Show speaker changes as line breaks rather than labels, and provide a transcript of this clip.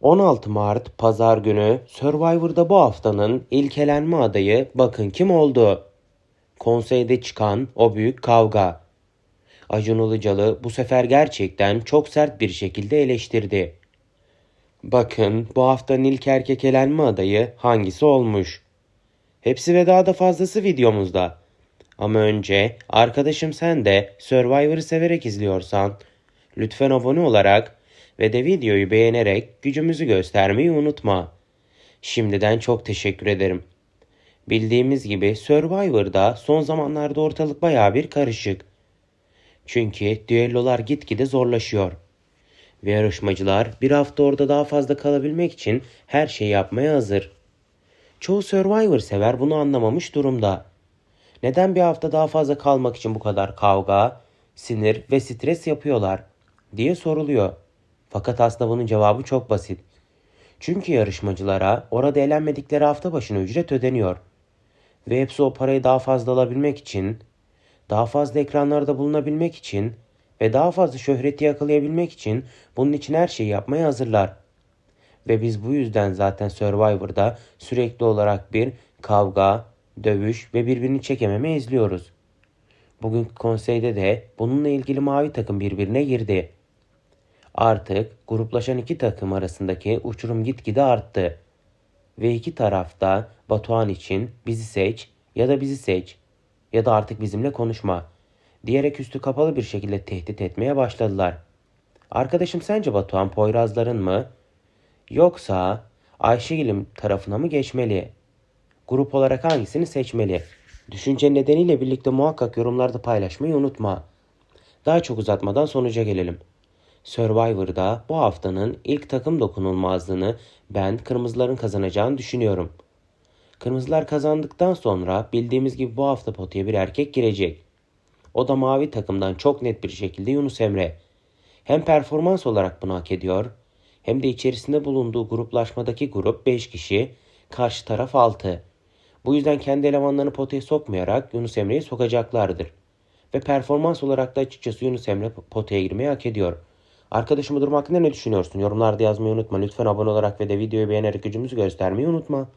16 Mart Pazar günü Survivor'da bu haftanın ilk elenme adayı bakın kim oldu? Konseyde çıkan o büyük kavga. Acun Ilıcalı bu sefer gerçekten çok sert bir şekilde eleştirdi. Bakın bu haftanın ilk erkek elenme adayı hangisi olmuş? Hepsi ve daha da fazlası videomuzda. Ama önce arkadaşım sen de Survivor'ı severek izliyorsan lütfen abone olarak ve de videoyu beğenerek gücümüzü göstermeyi unutma. Şimdiden çok teşekkür ederim. Bildiğimiz gibi Survivor'da son zamanlarda ortalık bayağı bir karışık. Çünkü düellolar gitgide zorlaşıyor. Ve yarışmacılar bir hafta orada daha fazla kalabilmek için her şeyi yapmaya hazır. Çoğu Survivor sever bunu anlamamış durumda. Neden bir hafta daha fazla kalmak için bu kadar kavga, sinir ve stres yapıyorlar diye soruluyor. Fakat aslında bunun cevabı çok basit. Çünkü yarışmacılara orada eğlenmedikleri hafta başına ücret ödeniyor. Ve hepsi o parayı daha fazla alabilmek için, daha fazla ekranlarda bulunabilmek için ve daha fazla şöhreti yakalayabilmek için bunun için her şeyi yapmaya hazırlar. Ve biz bu yüzden zaten Survivor'da sürekli olarak bir kavga, dövüş ve birbirini çekememe izliyoruz. Bugünkü konseyde de bununla ilgili mavi takım birbirine girdi. Artık gruplaşan iki takım arasındaki uçurum gitgide arttı. Ve iki tarafta Batuhan için bizi seç ya da bizi seç ya da artık bizimle konuşma diyerek üstü kapalı bir şekilde tehdit etmeye başladılar. Arkadaşım sence Batuhan Poyrazların mı yoksa Ayşegül'ün tarafına mı geçmeli? Grup olarak hangisini seçmeli? Düşünce nedeniyle birlikte muhakkak yorumlarda paylaşmayı unutma. Daha çok uzatmadan sonuca gelelim. Survivor'da bu haftanın ilk takım dokunulmazlığını ben kırmızıların kazanacağını düşünüyorum. Kırmızılar kazandıktan sonra bildiğimiz gibi bu hafta potaya bir erkek girecek. O da mavi takımdan çok net bir şekilde Yunus Emre. Hem performans olarak bunu hak ediyor hem de içerisinde bulunduğu gruplaşmadaki grup 5 kişi, karşı taraf 6. Bu yüzden kendi elemanlarını potaya sokmayarak Yunus Emre'yi sokacaklardır. Ve performans olarak da açıkçası Yunus Emre potaya girmeyi hak ediyor. Arkadaşım bu durum hakkında ne düşünüyorsun? Yorumlarda yazmayı unutma. Lütfen abone olarak ve de videoyu beğenerek gücümüzü göstermeyi unutma.